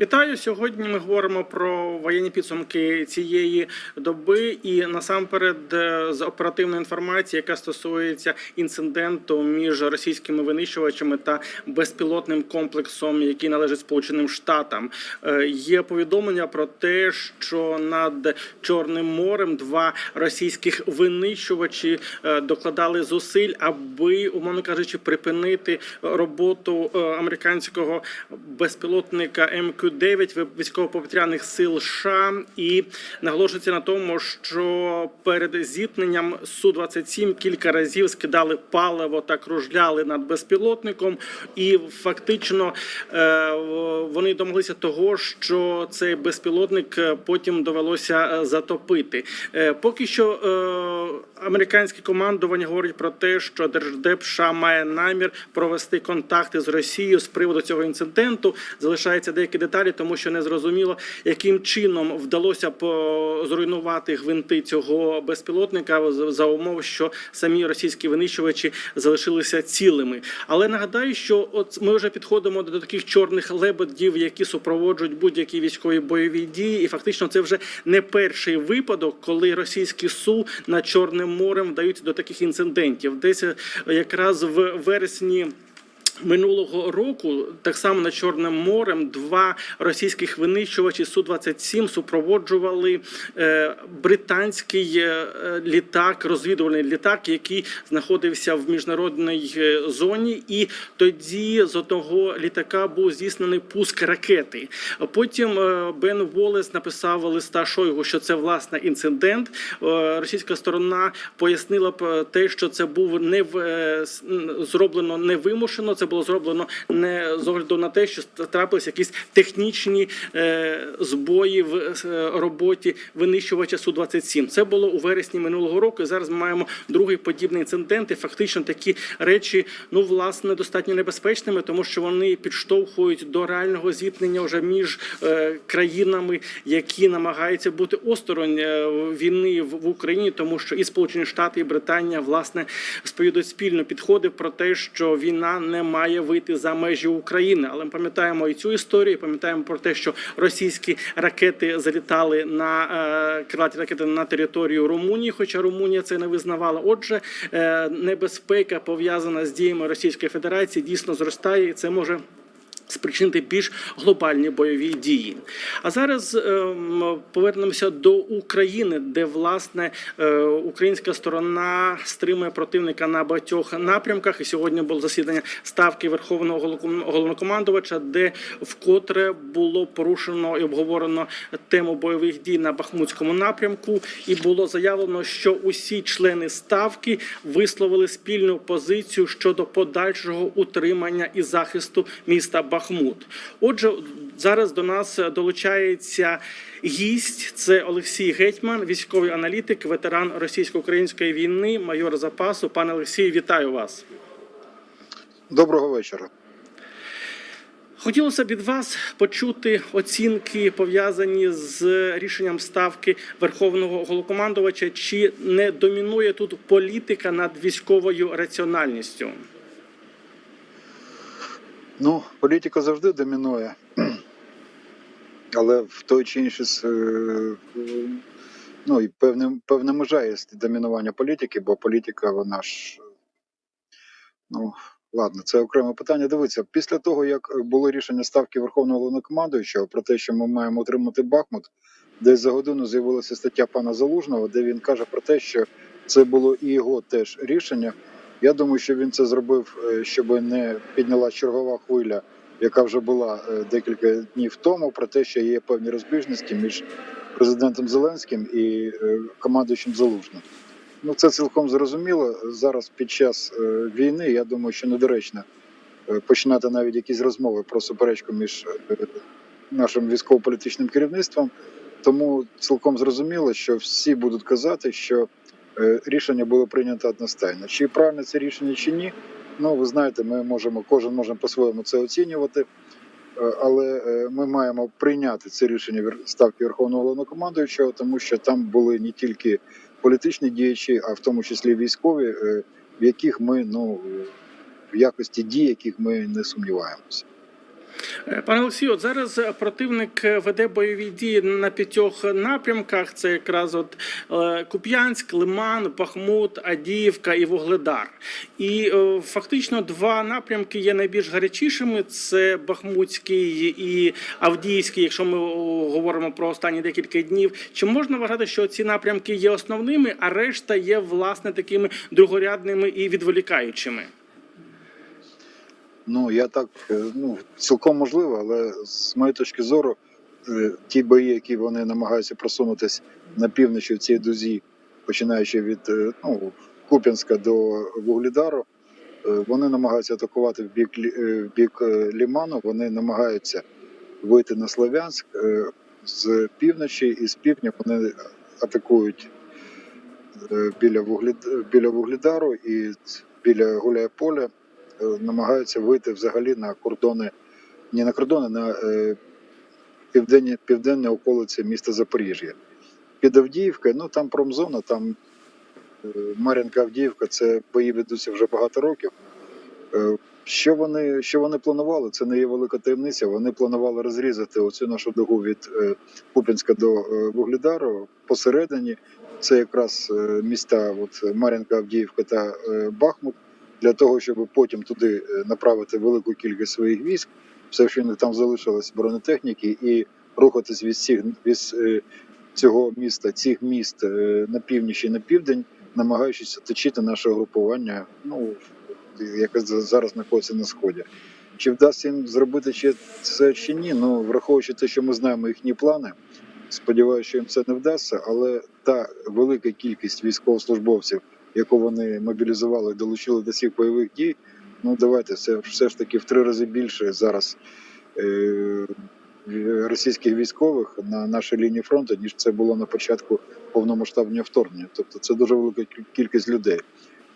Вітаю сьогодні. Ми говоримо про воєнні підсумки цієї доби, і насамперед е, з оперативної інформації, яка стосується інциденту між російськими винищувачами та безпілотним комплексом, який належить Сполученим Штатам. Е, Є повідомлення про те, що над Чорним морем два російських винищувачі е, докладали зусиль, аби, умовно кажучи, припинити роботу американського безпілотника МК-9 військово-повітряних сил США і наголошується на тому, що перед зіткненням су 27 кілька разів скидали паливо та кружляли над безпілотником, і фактично е, вони домоглися того, що цей безпілотник е, потім довелося е, затопити. Поки що американське командування говорить про те, що держдеп США має намір провести контакти з Росією з приводу цього інциденту. Залишаються деякі деталі, тому що не зрозуміло, яким чином вдалося зруйнувати гвинти цього безпілотника за умов, що самі російські винищувачі залишилися цілими. Але нагадаю, що от ми вже підходимо до таких чорних лебедів, які супроводжують будь-які військові бойові дії, і фактично це вже не перший випадок, коли російські су над Чорним морем вдаються до таких інцидентів. Десь е, якраз в вересні. Минулого року так само над Чорним морем два російських винищувачі су 27 супроводжували е, британський е, літак, розвідувальний літак, який знаходився в міжнародній е, зоні, і тоді з одного літака був здійснений пуск ракети. Потім Бен Волес написав листа Шойгу, що це власне інцидент. Російська сторона пояснила те, що це був не в зроблено невимушено. Це було зроблено не з огляду на те, що трапилися якісь технічні е, збої в е, роботі винищувача су 27 Це було у вересні минулого року. І зараз ми маємо другий подібний інцидент. І фактично такі речі, ну власне, достатньо небезпечними, тому що вони підштовхують до реального зіткнення вже між е, країнами, які намагаються бути осторонь війни в Україні, тому що і Сполучені Штати, і Британія власне сповідують спільно підходи про те, що війна не має вийти за межі України. Але ми пам'ятаємо і цю історію, пам'ятаємо про те, що російські ракети залітали на е, крилаті ракети на територію Румунії, хоча Румунія це не визнавала. Отже, е, небезпека пов'язана з діями Російської Федерації дійсно зростає, і це може. Спричинити більш глобальні бойові дії. А зараз ем, повернемося до України, де власне е, українська сторона стримує противника на багатьох напрямках. І сьогодні було засідання ставки Верховного головнокомандувача, де вкотре було порушено і обговорено тему бойових дій на Бахмутському напрямку. І було заявлено, що усі члени ставки висловили спільну позицію щодо подальшого утримання і захисту міста Бахмут. Отже, зараз до нас долучається гість. Це Олексій Гетьман, військовий аналітик, ветеран російсько-української війни, майор запасу. Пане Олексію, вітаю вас. Доброго вечора. Хотілося б від вас почути оцінки пов'язані з рішенням ставки верховного головнокомандувача. Чи не домінує тут політика над військовою раціональністю? Ну, політика завжди домінує, але в той чи інший е, ну і певна, певна межа є домінування політики, бо політика, вона ж ну. Ладно, це окреме питання. Дивіться, після того, як було рішення ставки Верховного головнокомандуючого про те, що ми маємо отримати Бахмут, десь за годину з'явилася стаття пана Залужного, де він каже про те, що це було і його теж рішення. Я думаю, що він це зробив, е, щоб не підняла чергова хвиля, яка вже була е, декілька днів тому, про те, що є певні розбіжності між президентом Зеленським і е, командуючим Залужним. Ну це цілком зрозуміло. Зараз під час війни я думаю, що недоречно починати навіть якісь розмови про суперечку між нашим військово-політичним керівництвом. Тому цілком зрозуміло, що всі будуть казати, що рішення було прийнято одностайно. Чи правильне це рішення, чи ні? Ну ви знаєте, ми можемо кожен може по-своєму це оцінювати. Е, Але е, ми маємо прийняти це рішення ставки Верховного головнокомандуючого, тому що там були не тільки політичні діячі, а в тому числі військові, е, в яких ми ну в якості дій, яких ми не сумніваємося. Е, Пане Олексію, от зараз е, противник е, веде бойові дії на п'ятьох напрямках. Це якраз от Куп'янськ, Лиман, Бахмут, Адіївка і Вугледар. І фактично два напрямки є найбільш гарячішими: це Бахмутський і Авдіївський, якщо ми говоримо про останні декілька днів. Чи можна вважати, що ці напрямки є основними, а решта є власне такими другорядними і відволікаючими? Ну я так е, ну цілком можливо, але з моєї точки зору, е, ті бої, які вони намагаються просунутися на півночі в цій дузі, починаючи від е, ну, Куп'янська до Вугледару, е, вони намагаються атакувати в бік в бік Ліману. Вони намагаються вийти на Слов'янськ з півночі і з півдня вони атакують біля Вугледару і біля Гуляйполя е, намагаються вийти взагалі на кордони, не на кордони, на е, південні, південні околиці міста Запоріжжя. Під Авдіївкою, ну там промзона, там е, Мар'їнка Авдіївка, це бої ведуться вже багато років. Е, Що вони, що вони планували? Це не є велика таємниця. Вони планували розрізати оцю нашу дугу від е, Куп'янська до е, Вугледару посередині. Це якраз е, міста от, Мар'їнка, Авдіївка та е, Бахмут для того, щоб потім туди е, направити велику кількість своїх військ, все, що там залишилось бронетехніки, і рухатись від всіх від е, цього міста, цих міст е, на північ і на південь, намагаючись оточити наше групування, ну яке зараз знаходиться на сході. Чи вдасться їм зробити чи це чи ні? Ну враховуючи те, що ми знаємо їхні плани. Сподіваюся, що їм це не вдасться, але та велика кількість військовослужбовців, яку вони мобілізували, долучили до всіх бойових дій. Ну давайте це все ж таки в три рази більше зараз е, російських військових на нашій лінії фронту, ніж це було на початку повномасштабного вторгнення. Тобто це дуже велика кількість людей.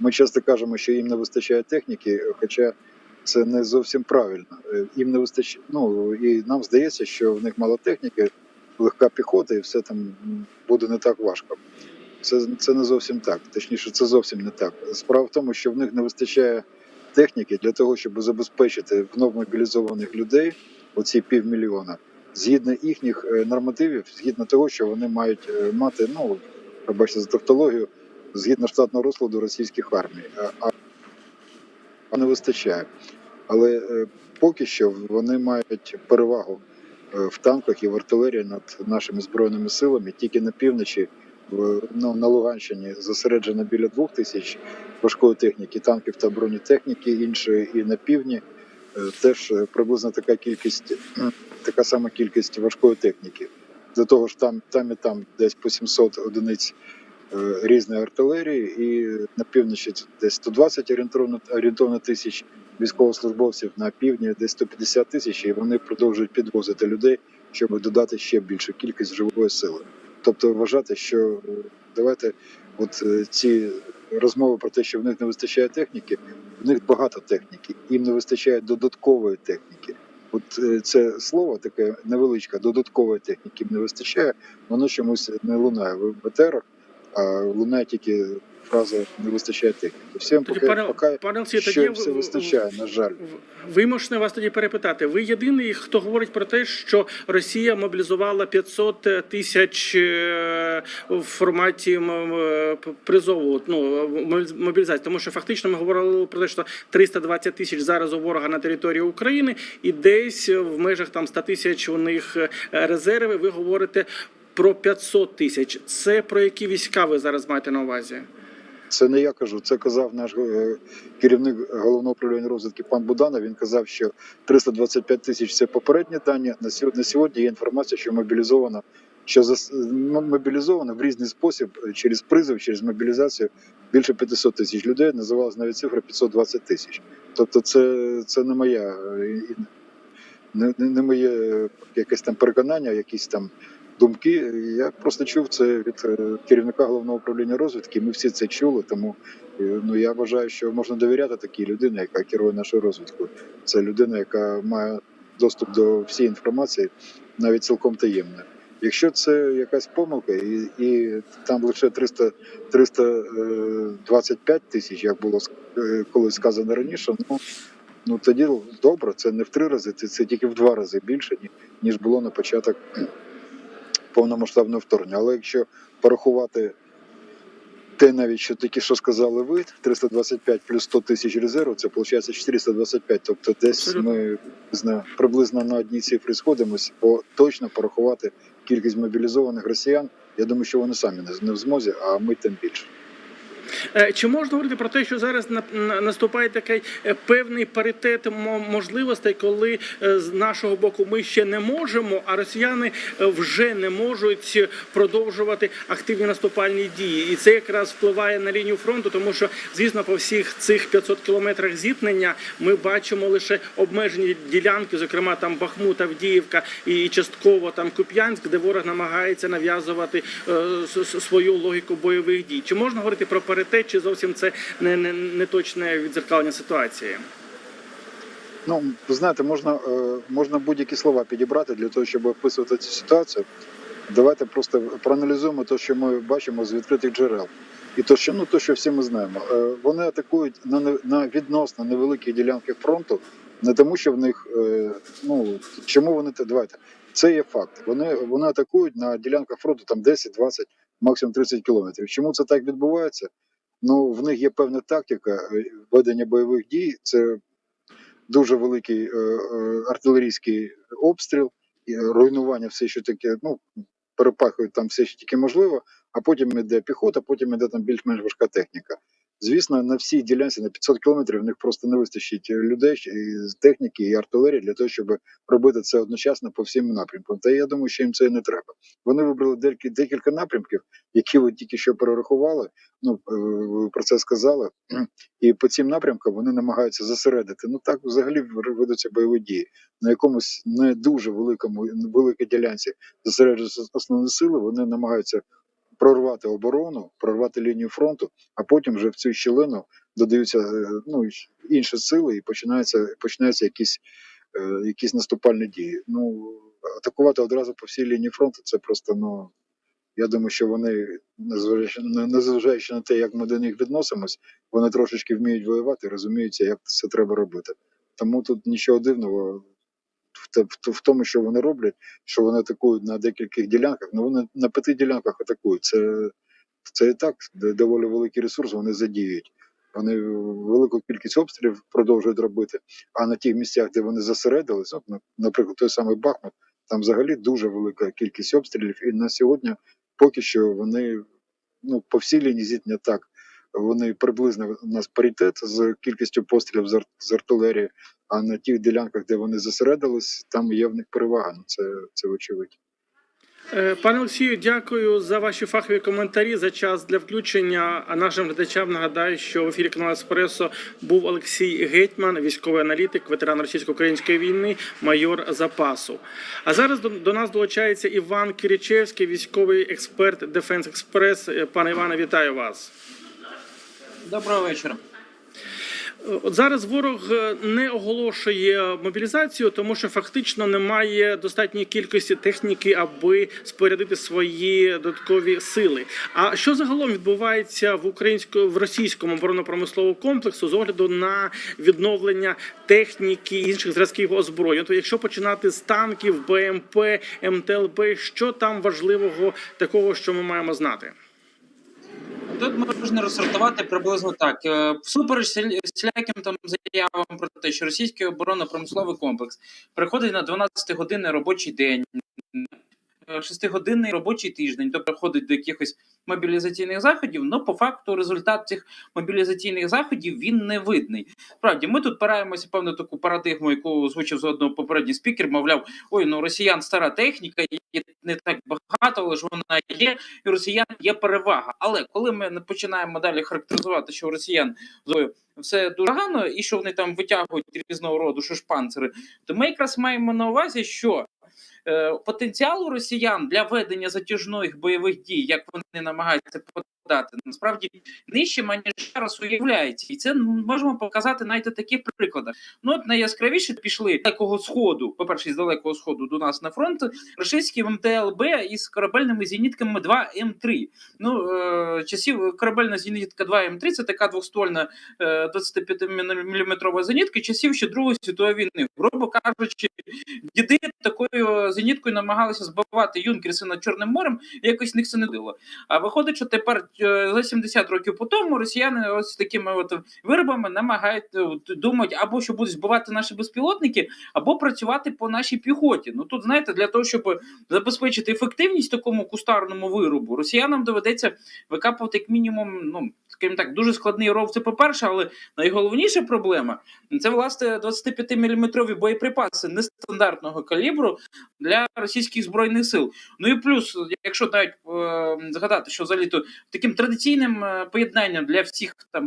Ми часто кажемо, що їм не вистачає техніки, хоча це не зовсім правильно. Е, Їм не вистачає. Ну і нам здається, що в них мало техніки, легка піхота, і все там буде не так важко. Це, це не зовсім так. Точніше, це зовсім не так. Справа в тому, що в них не вистачає техніки для того, щоб забезпечити вновь мобілізованих людей, оці півмільйона, згідно їхніх е, нормативів, згідно того, що вони мають е, мати, ну пробачте за тавтологію, згідно штатного розкладу російських армій. А, не вистачає. Але е, поки що вони мають перевагу в танках і в артилерії над нашими збройними силами. Тільки на півночі, ну, на Луганщині, зосереджено біля двох тисяч важкої техніки, танків та бронетехніки, іншої і на півдні. е, Теж е, приблизно така кількість, така сама кількість важкої техніки. До того ж, там, там і там десь по 700 одиниць е, різної артилерії, і на півночі десь 120 орієнтовно, орієнтовно тисяч військовослужбовців, на півдні десь 150 тисяч, і вони продовжують підвозити людей, щоб додати ще більшу кількість живої сили. Тобто вважати, що е, давайте, от е, ці розмови про те, що в них не вистачає техніки, в них багато техніки, їм не вистачає додаткової техніки. От е, це слово таке невеличке, додаткової техніки їм не вистачає, воно чомусь не лунає в етерах, а лунає тільки фраза не вистачає техніки. Всім Тоді, поки, пане, поки пане що тоді все вистачає, на жаль. в- Вимушений вас тоді перепитати. Ви єдиний, хто говорить про те, що Росія мобілізувала 500 тисяч е, в форматі м, м, призову, ну мобілізації. Тому що фактично ми говорили про те, що 320 тисяч зараз у ворога на території України, і десь в межах там 100 тисяч у них е, резерви. Ви говорите про 500 тисяч. Це про які війська ви зараз маєте на увазі? Це не я кажу, це казав наш е, керівник головного управління розвідки пан Буданов. Він казав, що 325 тисяч це попередні дані. На сьогодні, є інформація, що мобілізовано, що мобілізовано в різний спосіб через призов, через мобілізацію більше 500 тисяч людей. Називалась навіть цифра 520 тисяч. Тобто, це, це не моя е, не, не, моє якесь там переконання, якісь там думки. Я просто чув це від е, керівника головного управління розвідки. Ми всі це чули. Тому е, ну я вважаю, що можна довіряти такій людині, яка керує нашою розвідкою. Це людина, яка має доступ до всієї інформації, навіть цілком таємної. Якщо це якась помилка, і, і там лише 300, 325 тисяч, як було е, колись сказано раніше, ну ну тоді добре, це не в три рази, це, це тільки в два рази більше, ніж було на початок повномасштабного вторгнення. Але якщо порахувати те, навіть що тільки що сказали ви, 325 плюс 100 тисяч резерву, це виходить 425. Тобто десь Абсолютно. ми знаю, приблизно на одній цифрі сходимося, бо точно порахувати кількість мобілізованих росіян. Я думаю, що вони самі не в змозі, а ми тим більше. Е, Чи можна говорити про те, що зараз на- на- наступає такий е, певний паритет мо- можливостей, коли е, з нашого боку ми ще не можемо, а росіяни вже не можуть продовжувати активні наступальні дії, і це якраз впливає на лінію фронту, тому що звісно, по всіх цих 500 кілометрах зіткнення ми бачимо лише обмежені ділянки, зокрема там Бахмут, Авдіївка і частково там Куп'янськ, де ворог намагається нав'язувати свою логіку бойових дій. Чи можна говорити про паритет, чи зовсім це не, не, не точне відзеркалення ситуації? Ну, знаєте, можна, е, можна будь-які слова підібрати для того, щоб описувати цю ситуацію. Давайте просто проаналізуємо те, що ми бачимо з відкритих джерел. І то, що ну то, що всі ми знаємо, Е, вони атакують на на відносно невеликі ділянки фронту, не тому, що в них е, ну чому вони те давайте. Це є факт. Вони вони атакують на ділянках фронту там 10, 20, максимум 30 кілометрів. Чому це так відбувається? Ну в них є певна тактика е, ведення бойових дій. Це дуже великий е, е, артилерійський обстріл, і руйнування, все, що таке, ну перепахують там все, що тільки можливо, а потім іде піхота, потім іде там більш-менш важка техніка. Звісно, на всій ділянці на 500 кілометрів в них просто не вистачить людей і техніки і артилерії для того, щоб робити це одночасно по всім напрямкам. Та я думаю, що їм це і не треба. Вони вибрали декілька, декілька напрямків, які ви тільки що перерахували. Ну е, про це сказали. І по цим напрямкам вони намагаються зосередити. Ну так взагалі ведуться бойові дії на якомусь не дуже великому великій ділянці зосереджуються основні сили. Вони намагаються прорвати оборону, прорвати лінію фронту, а потім вже в цю щілину додаються е, ну інші сили, і починаються починаються якісь, е, якісь наступальні дії. Ну атакувати одразу по всій лінії фронту це просто ну. Я думаю, що вони, незважаючи, не- незважаючи на те, як ми до них відносимось, вони трошечки вміють воювати, розуміються, як це треба робити. Тому тут нічого дивного в, в, тому, що вони роблять, що вони атакують на декількох ділянках. Ну вони на п'яти ділянках атакують. Це, це і так доволі великий ресурс, вони задіюють. Вони велику кількість обстрілів продовжують робити. А на тих місцях, де вони зосередились, от, наприклад, той самий Бахмут, там взагалі дуже велика кількість обстрілів. І на сьогодні поки що вони ну, по всій лінії зіткнення так. Вони приблизно у нас паритет з кількістю пострілів з, ар- артилерії, а на тих ділянках, де вони зосередились, там є в них перевага. Ну це, це очевидь. Е, Пане Олексію, дякую за ваші фахові коментарі за час для включення. А нашим глядачам нагадаю, що в ефірі каналу Еспресо був Олексій Гетьман, військовий аналітик, ветеран російсько-української війни, майор запасу. А зараз до, до нас долучається Іван Киричевський, військовий експерт Дефенс Експрес. Пане Іване, вітаю вас. Доброго вечора. От зараз ворог е, не оголошує мобілізацію, тому що фактично немає достатньої кількості техніки, аби спорядити свої додаткові сили. А що загалом відбувається в українському в російському оборонно-промисловому комплексу з огляду на відновлення техніки інших зразків озброєння? То якщо починати з танків, БМП, МТЛБ, що там важливого такого, що ми маємо знати? Тут можна розсортувати приблизно так. Е, Всупереч всіляким там заявам про те, що російський оборонно-промисловий комплекс приходить на 12-годинний робочий день, 6-годинний робочий тиждень, то приходить до якихось мобілізаційних заходів, але по факту результат цих мобілізаційних заходів він не видний. Справді, ми тут опираємося певну таку парадигму, яку озвучив з одного попередній спікер, мовляв, ой, ну росіян стара техніка, її не так багато, але ж вона є, і росіян є перевага. Але коли ми починаємо далі характеризувати, що у росіян зброєю все дуже погано, і що вони там витягують різного роду шишпанцери, то ми якраз маємо на увазі, що е, потенціал у росіян для ведення затяжних бойових дій, як вони намагаються дати. Насправді нижчим, аніж зараз уявляється. І це ну, можемо показати навіть на таких прикладах. Ну, от найяскравіше пішли з далекого сходу, по-перше, з далекого сходу до нас на фронт, російські МТЛБ із корабельними зенітками 2 М3. Ну, е, часів корабельна зенітка 2 М3 це така двоствольна е, 25-мм зенітка часів ще Другої світової війни. Грубо кажучи, діди такою зеніткою намагалися збивати юнкерси над Чорним морем, якось них це не дило. А виходить, що тепер за 70 років по тому росіяни ось такими от виробами намагають е, от, думають, або що будуть збивати наші безпілотники, або працювати по нашій піхоті. Ну тут знаєте, для того, щоб забезпечити ефективність такому кустарному виробу, росіянам доведеться викапувати як мінімум, ну скажімо так, дуже складний ров. Це по-перше, але найголовніша проблема це власне 25-мм боєприпаси нестандартного калібру для російських збройних сил. Ну і плюс, якщо навіть е, згадати, що взагалі то таким традиційним е, поєднанням для всіх там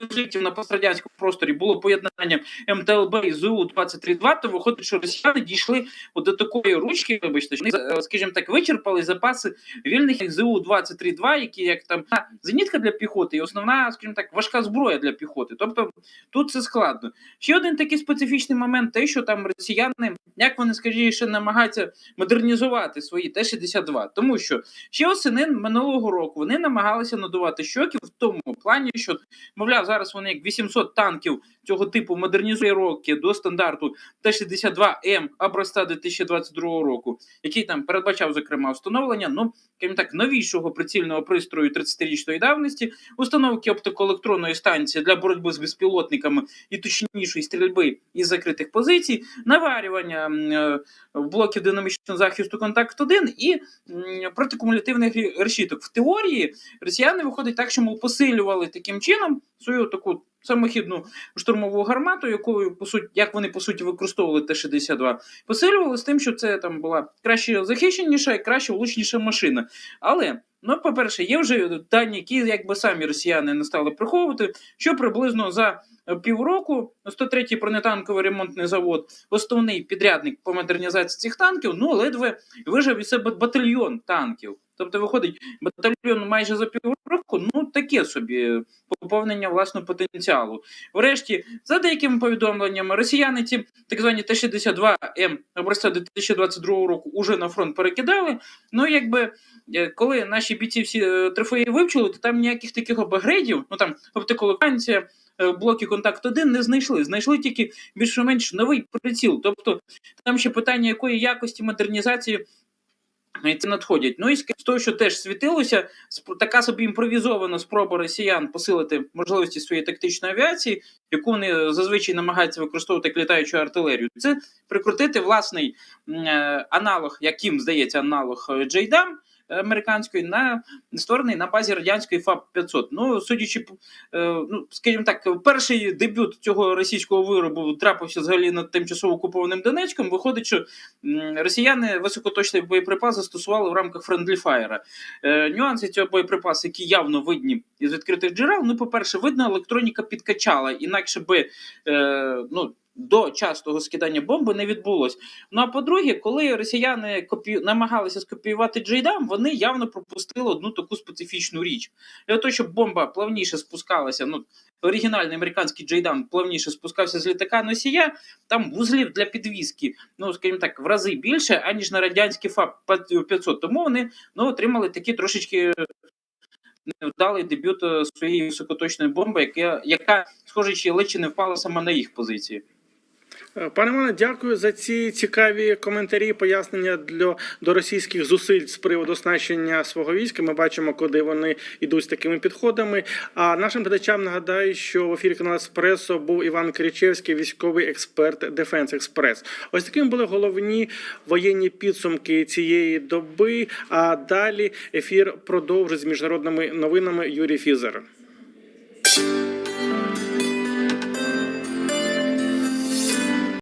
конфліктів на пострадянському просторі було поєднання МТЛБ і ЗУ 23 то виходить, що росіяни дійшли от до такої ручки, вибачте, що вони, е, скажімо так, вичерпали запаси вільних ЗУ 23 які як там зенітка для піхоти, і основна, скажімо так, важка зброя для піхоти. Тобто тут це складно. Ще один такий специфічний момент, те, що там росіяни, як вони скажіше, намагаються модернізувати свої Т-62. Тому що ще осени минулого року вони намагалися надувати щоки в тому плані, що, мовляв, зараз вони як 800 танків цього типу модернізує роки до стандарту Т-62М образця 2022 року, який там передбачав, зокрема, встановлення, ну, так, новішого прицільного пристрою 30-річної давності, установки оптикоелектронної станції для боротьби з безпілотниками і точнішої стрільби із закритих позицій, наварювання е, блоків динамічного захисту контакт 1 і протикумулятивних решіток. В теорії росіяни виходить так, що ми посилювали таким чином свою таку самохідну штурмову гармату, якою по суті, як вони по суті використовували Т-62, посилювали з тим, що це там була краще захищеніша і краще влучніша машина. Але ну, по-перше, є вже дані, які якби самі росіяни не стали приховувати, що приблизно за півроку 103-й бронетанковий ремонтний завод, основний підрядник по модернізації цих танків, ну ледве вижив із себе батальйон танків. Тобто виходить батальйон майже за півроку, ну таке собі поповнення власного потенціалу. Врешті, за деякими повідомленнями, росіяни ці так звані Т-62М образця 2022 року уже на фронт перекидали. Ну, якби е, коли наші бійці всі е, трофеї вивчили, то там ніяких таких апгрейдів, ну там оптиколокація, е, блоки контакт 1 не знайшли. Знайшли тільки більш-менш новий приціл. Тобто там ще питання якої якості модернізації. Е, Це надходять. Ну і з того, що теж світилося, така собі імпровізована спроба росіян посилити можливості своєї тактичної авіації, яку вони зазвичай намагаються використовувати як літаючу артилерію. Це прикрутити власний е, аналог, яким здається, аналог е, Джейдам американської, на створений на базі радянської ФАБ 500. Ну, судячи, е, ну скажімо так, перший дебют цього російського виробу трапився взагалі над тимчасово окупованим Донецьком. Виходить, що росіяни високоточний боєприпас застосували в рамках френдліфаєра. Нюанси цього боєприпасу, які явно видні із відкритих джерел. Ну, по-перше, видно, електроніка підкачала, інакше би е, ну. До частого скидання бомби не відбулось. Ну а по-друге, коли росіяни копі... намагалися скопіювати Джейдам, вони явно пропустили одну таку специфічну річ. Для того, щоб бомба плавніше спускалася, ну оригінальний американський Джейдам плавніше спускався з літака носія, там вузлів для підвіски, ну скажімо так, в рази більше, аніж на радянський ФАБ 500. Тому вони ну, отримали такі трошечки невдалий дебют е, своєї високоточної бомби, яка, яка схоже, ледь чи не впала саме на їх позиції. Е, Пане Іване, дякую за ці цікаві коментарі, пояснення для до російських зусиль з приводу оснащення свого війська. Ми бачимо, куди вони йдуть з такими підходами. А нашим глядачам нагадаю, що в ефірі каналу Еспресо був Іван Кричевський, військовий експерт Дефенс Експрес. Ось такими були головні воєнні підсумки цієї доби. А далі ефір продовжить з міжнародними новинами Юрій Фізер.